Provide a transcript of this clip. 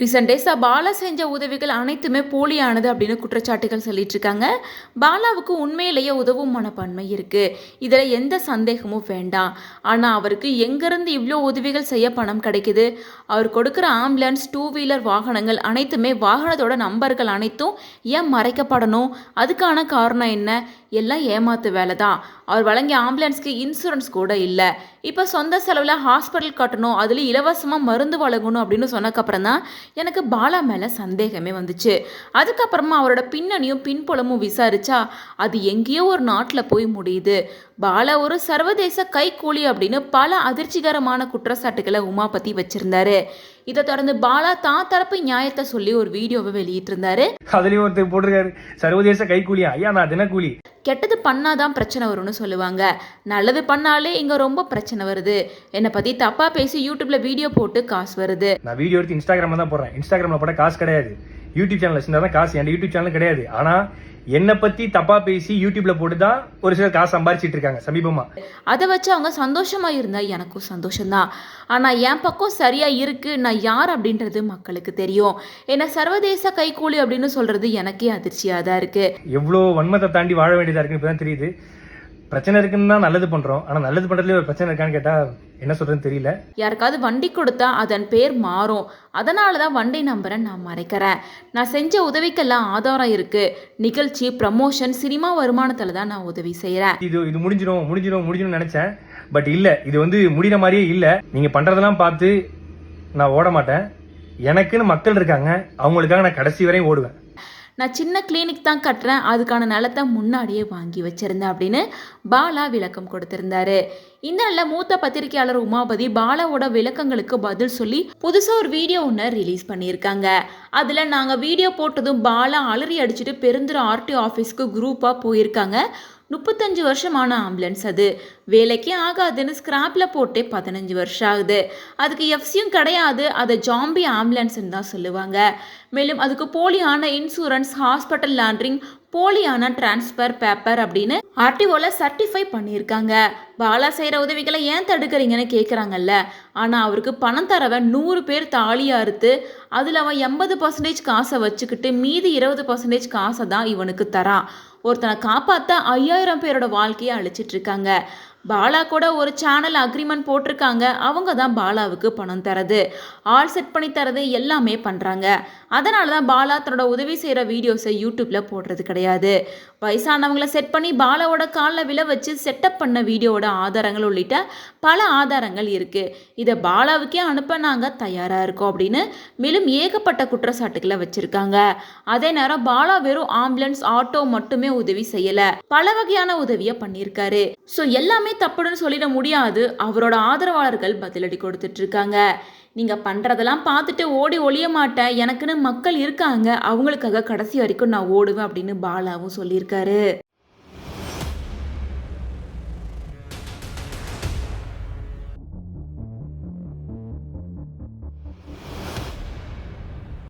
Recent டேஸாக பாலா செஞ்ச உதவிகள் அனைத்துமே போலியானது அப்படின்னு குற்றச்சாட்டுகள் சொல்லிட்டு இருக்காங்க. பாலாவுக்கு உண்மையிலேயே உதவும் மனப்பான்மை இருக்கு. இதில் எந்த சந்தேகமும் வேண்டாம். ஆனால் அவருக்கு எங்கேருந்து இவ்வளோ உதவிகள் செய்ய பணம் கிடைக்குது? அவர் கொடுக்குற ஆம்புலன்ஸ் டூ வீலர் வாகனங்கள் அனைத்துமே வாகனத்தோட நம்பர்கள் அனைத்தும் ஏன் மறைக்கப்படணும்? அதுக்கான காரணம் என்ன? எல்லாம் ஏமாத்து வேலை தான் அவர் வழங்கிய ஆம்புலன்ஸ்க்கு இன்சூரன்ஸ் கூட இல்லை. இப்போ சொந்த செலவில் ஹாஸ்பிட்டல் கட்டணும் அதில் இலவசமாக மருந்து வழங்கணும் அப்படின்னு சொன்னக்கப்புறம் தான் எனக்கு பாலா மேலே சந்தேகமே வந்துச்சு. அதுக்கப்புறமா அவரோட பின்னணியும் பின்புலமும் விசாரிச்சா அது எங்கேயோ ஒரு நாட்டில் போய் முடியுது. பாலா ஒரு சர்வதேச கைக்கூலி அப்படின்னு பல அதிர்ச்சிகரமான குற்றச்சாட்டுகளை உமா பற்றி வச்சுருந்தாரு. இதை தொடர்ந்து பாலா தான் தரப்பு நியாயத்தை சொல்லி ஒரு வீடியோவை வெளியிட்டிருந்தாரு. அதுலயும் ஒருத்தர் போட்டிருக்காரு. சர்வதேச கைக்கூலியா ஐயா நான் தினக்கூலி. கெட்டது பண்ணாதான் பிரச்சனை வரும்னு சொல்லுவாங்க. நல்லது பண்ணாலே இங்கே ரொம்ப பிரச்சனை வருது. என்னை பற்றி தப்பாக பேசி யூடியூப்ல வீடியோ போட்டு காசு வருது. நான் வீடியோ எடுத்து இன்ஸ்டாகிராம்ல தான் போடுறேன். இன்ஸ்டாகிராம்ல போட காசு கிடையாது. யூடியூப் சேனல் வச்சிருந்தா தான் காசு என் யூடியூப் சேனல் கிடையாது. ஆனா என்னை பத்தி தப்பா பேசி யூடியூப்ல போட்டு தான் ஒரு சிலர் காசு சம்பாரிச்சிட்டு இருக்காங்க சமீபமா. அதை வச்சு அவங்க சந்தோஷமா இருந்தா எனக்கும் சந்தோஷம்தான். ஆனால் என் பக்கம் சரியா இருக்கு நான் யார் அப்படின்றது மக்களுக்கு தெரியும். ஏன்னா சர்வதேச கைக்கூலி அப்படின்னு சொல்றது எனக்கே அதிர்ச்சியாக தான் இருக்கு. எவ்வளோ வன்மத்தை தாண்டி வாழ வேண்டியதா இருக்குன்னு இப்பதான் தெரியுது. பிரச்சனை இருக்குன்னு தான் நல்லது பண்றோம். ஆனா நல்லது பண்றதுல ஒரு பிரச்சனை இருக்கான்னு கேட்டா என்ன சொல்றதுன்னு தெரியல. யாருக்காவது வண்டி கொடுத்தா அதன் பேர் மாறும். அதனால தான் வண்டி நம்பரை நான் மறைக்கிறேன். நான் செஞ்ச உதவிக்கெல்லாம் ஆதாரம் இருக்கு. நிகழ்ச்சி ப்ரமோஷன் சினிமா வருமானத்தில் தான் நான் உதவி செய்கிறேன் இது இது முடிஞ்சிடும் முடிஞ்சிடும் முடிஞ்சிடும் நினைச்சேன். பட் இல்ல இது வந்து முடிகிற மாதிரியே இல்ல. நீங்க பண்றதெல்லாம் பார்த்து நான் ஓட மாட்டேன். எனக்குன்னு மக்கள் இருக்காங்க. அவங்களுக்காக நான் கடைசி வரையும் ஓடுவேன். நான் சின்ன கிளினிக் தான் கட்டுறேன். அதுக்கான நிலத்தை முன்னாடியே வாங்கி வச்சிருந்தேன் அப்படின்னு பாலா விளக்கம் கொடுத்திருந்தாரு. இந்த நல்ல மூத்த பத்திரிகையாளர் உமாபதி பாலாவோட விளக்கங்களுக்கு பதில் சொல்லி புதுசாக ஒரு வீடியோ ஒன்று ரிலீஸ் பண்ணியிருக்காங்க. அதில் நாங்கள் வீடியோ போட்டதும் பாலா அலறி அடிச்சுட்டு பெருந்துறை ஆர்டி ஆஃபீஸ்க்கு குரூப்பாக போயிருக்காங்க. முப்பத்தஞ்சு வருஷமான ஆம்புலன்ஸ் அது. வேலைக்கே ஆகாதுன்னு ஸ்கிராப்பில் போட்டே பதினஞ்சு வருஷம் ஆகுது. அதுக்கு எஃப்சியும் கிடையாது அதை ஜாம்பி ஆம்புலன்ஸ்ன்னு தான் சொல்லுவாங்க. மேலும் அதுக்கு போலியான இன்சூரன்ஸ் ஹாஸ்பிட்டல் லாண்ட்ரிங் போலியான டிரான்ஸ்பர் பேப்பர் அப்படின்னு ஆர்டிஓவில் சர்டிஃபை பண்ணியிருக்காங்க. பாலா செய்கிற உதவிகளை ஏன் தடுக்கிறீங்கன்னு கேட்குறாங்கல்ல ஆனால் அவருக்கு பணம் தரவன் நூறு பேர் தாலியாக அறுத்து அதில் அவன் எண்பது பர்சன்டேஜ் காசை வச்சுக்கிட்டு மீதி இருபது பர்சன்டேஜ் காசை தான் இவனுக்கு தரான். ஒருத்தனை காப்பாற்ற ஐயாயிரம் பேரோட வாழ்க்கையை அழிச்சிட்டு இருக்காங்க. பாலா கூட ஒரு சேனல் அக்ரிமெண்ட் போட்டிருக்காங்க. அவங்க தான் பாலாவுக்கு பணம் தரது. ஆள் செட் பண்ணி தரது எல்லாமே பண்ணுறாங்க அதனால தான் பாலா தன்னோட உதவி செய்கிற வீடியோஸை யூடியூப்பில் போடுறது கிடையாது. வயசானவங்கள செட் பண்ணி பாலாவோட காலில் விழ வச்சு செட்டப் பண்ண வீடியோவோட ஆதாரங்கள் உள்ளிட்ட பல ஆதாரங்கள் இருக்குது இதை பாலாவுக்கே அனுப்ப நாங்கள் தயாராக இருக்கோம் அப்படின்னு மேலும் ஏகப்பட்ட குற்றச்சாட்டுகளை வச்சுருக்காங்க. அதே நேரம் பாலா வெறும் ஆம்புலன்ஸ் ஆட்டோ மட்டுமே உதவி செய்யலை. பல வகையான உதவியை பண்ணியிருக்காரு. ஸோ எல்லாமே தப்புன்னு சொல்லிட முடியாது. அவரோட ஆதரவாளர்கள் பதிலடி கொடுத்துட்டு இருக்காங்க நீங்க பண்றதெல்லாம் பார்த்துட்டு ஓடி ஒளிய மாட்டேன். எனக்குன்னு மக்கள் இருக்காங்க. அவங்களுக்காக கடைசி வரைக்கும் நான் ஓடுவேன் அப்படின்னு பாலாவும் சொல்லியிருக்காரு.